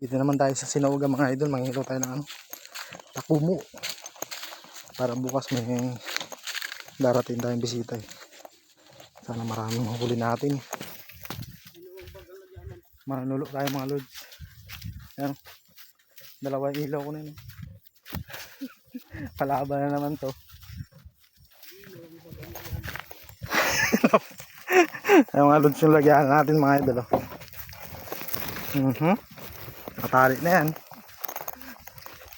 Dito naman tayo sa Sinauga mga idol. Manghilo tayo ng ano, takumo. Para bukas may darating tayong bisita eh. Sana maraming mahuli natin. Manunulo tayo mga lods. Ayan. Dalawa yung ilaw ko na yun. Palaban na naman to. Ay mga lods yung lagyan natin mga idol. Oh. Mhm. Matali na yan.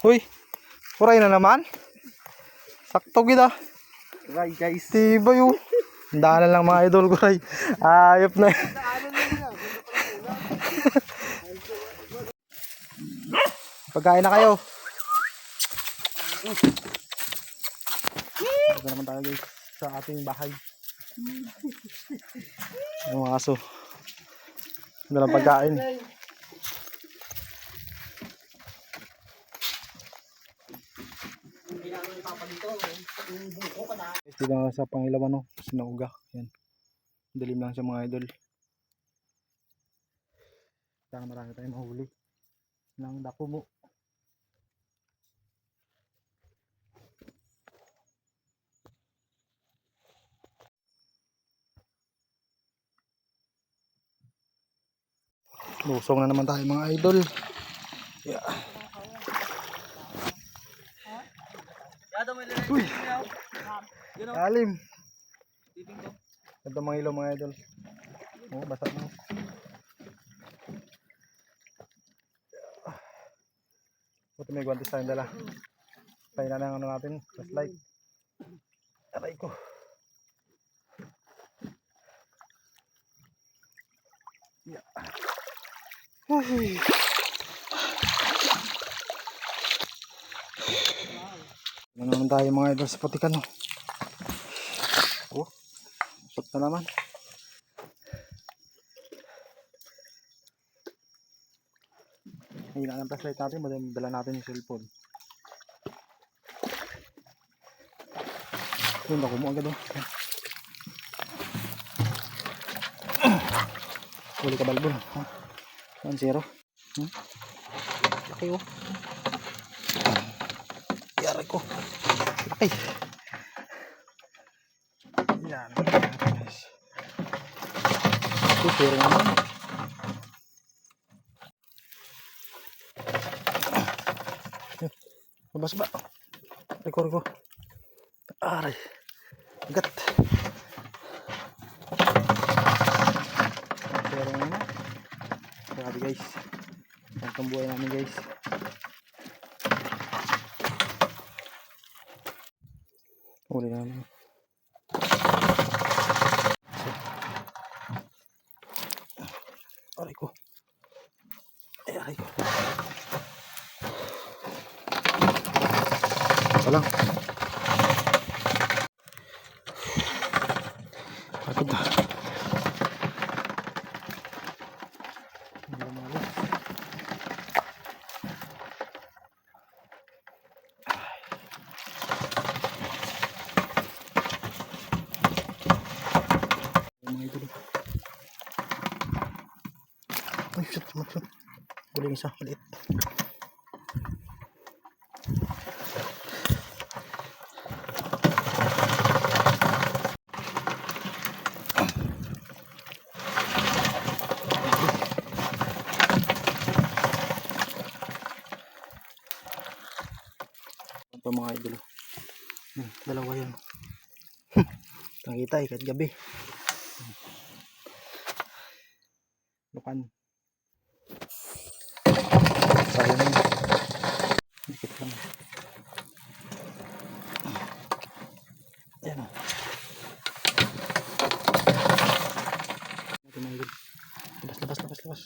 Huy! Kuray na naman. Sakto kita. Right guys. Tiba yung. Daanan lang mga idol kuray. Ayop na yan. Pagkain na kayo. Ito naman tayo guys sa ating bahay. Yung mga aso. Ito lang pagkain. Guys, dito na sa pangilawan no, sinauga. Yan. Dilim lang siya mga idol. Sana marami tayong mahuli. Ng dako mo. Lusong na naman tayo mga idol. Yeah. Uy! Alim! Ito mga ilaw mga idol. Oo, basa na. Buti may guantes tayong dala. Tayo na ano natin, flashlight. Aray ko. Yeah. Uy. Ano naman tayo mga idol sa patikan no. Oh. Shot na naman. Hina ng flashlight natin, madami dala natin yung cellphone. Yun, ako mo agad oh. Huli ka balbon. Ha? 1-0. Hmm? Laki oh. Yari ko. Laki. Yan. Guys. Ito, zero naman. Labas ba? Rekor ko. Aray. Gat. Zero naman. Grabe guys. Ang buhay namin guys. Namin. Aray ko. Ay. Mga idol. Ay, shit, shit, shit. Guling isa, maliit. Ito mga idol. Hmm, dalawa yan. Nakita eh, kahit gabi. Lukan. Sayang yun. Dikit lang. Ayan o. Labas, labas, labas, labas.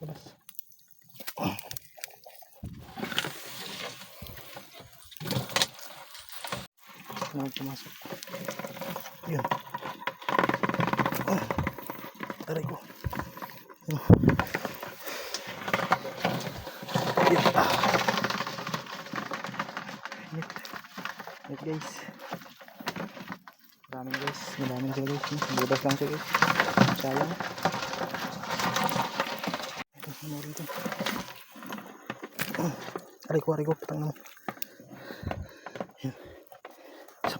Labas. Ano pumasok? Ayan. Aray ko. Ayan. Init. Init guys. Maraming guys. Maraming sila guys. Budas lang sila guys. Sayang. Ito, ano rito. Aray ko, aray ko. Patang mo. Yan. Isa.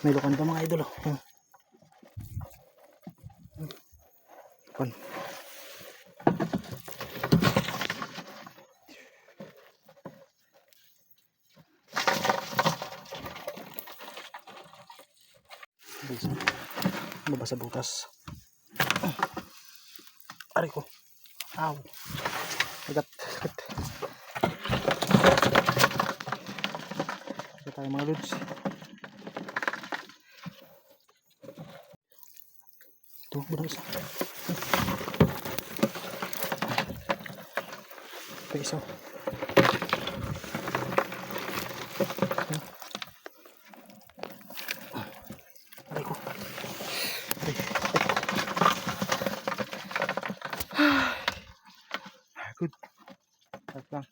May lukan pa mga idol. Oh. Yan. Lukan. Guys, Baba sa butas. Aray ko. Aw. Agad. Agad. Ito tayo mga lods. Ito, budang isa. Ito isa. Good. Sarap lang.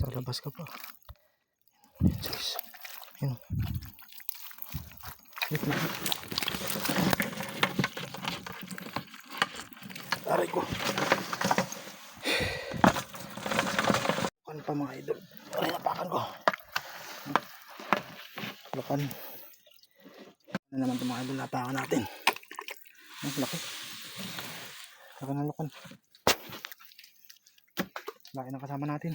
Palabas ka pa. Wait, wait, wait. Aray ko. Ano pa mga idol? Aray, napakan ko. Lakan. Ano naman itong mga idol? Napakan natin. Ang laki. Laki ng lukan. Laki ng kasama natin.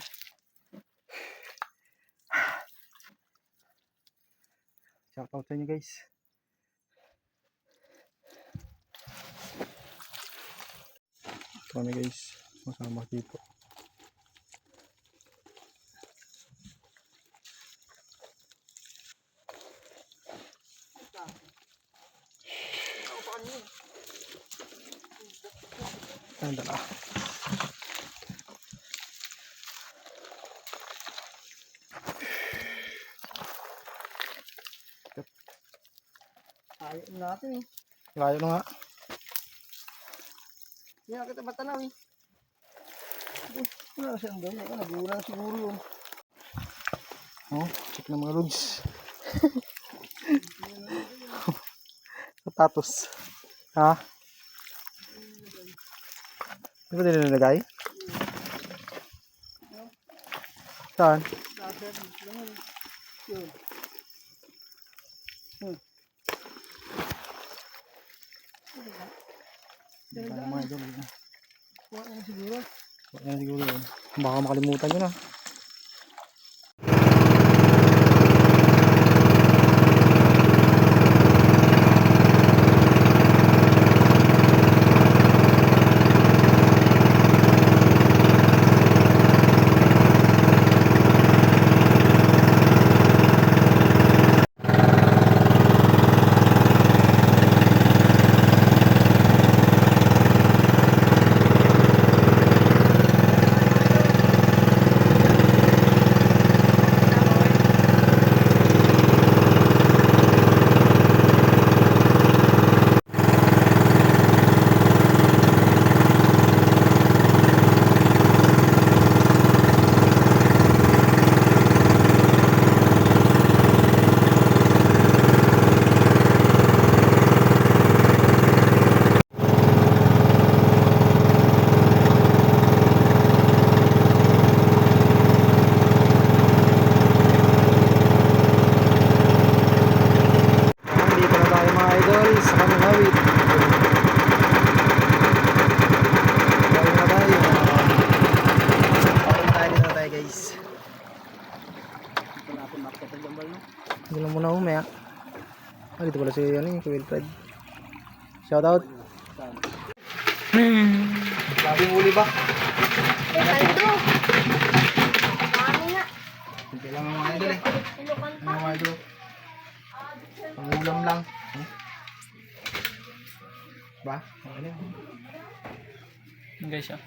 Shout out sa inyo guys. Kami guys. Masama dito. Ang dala. Ayaw natin eh. Layo na nga. Hindi na kita matanaw eh. Wala siyang ganyan. Ano, nagulang siguro yun. Oh, check na mga lods. Sapatos. Ha? Di ba din nilagay? Saan? Nasa lang yun. Yun. Hindi ka mga idol. Kuha na siguro. Wala na siguro yun. Baka makalimutan nyo na. Dito na tayo mga Kaminawit. Tayo na tayo. Okay na tayo na guys. Hindi lang muna umaya. Ah, dito pala si ano yung si Wilfred. Shout out. Sabi huli ba? Saldo. Dami nga. Hindi lang mga idol eh. Ano mga idol? Pangulam lang. Hmm? Ba? Na. Guys ah.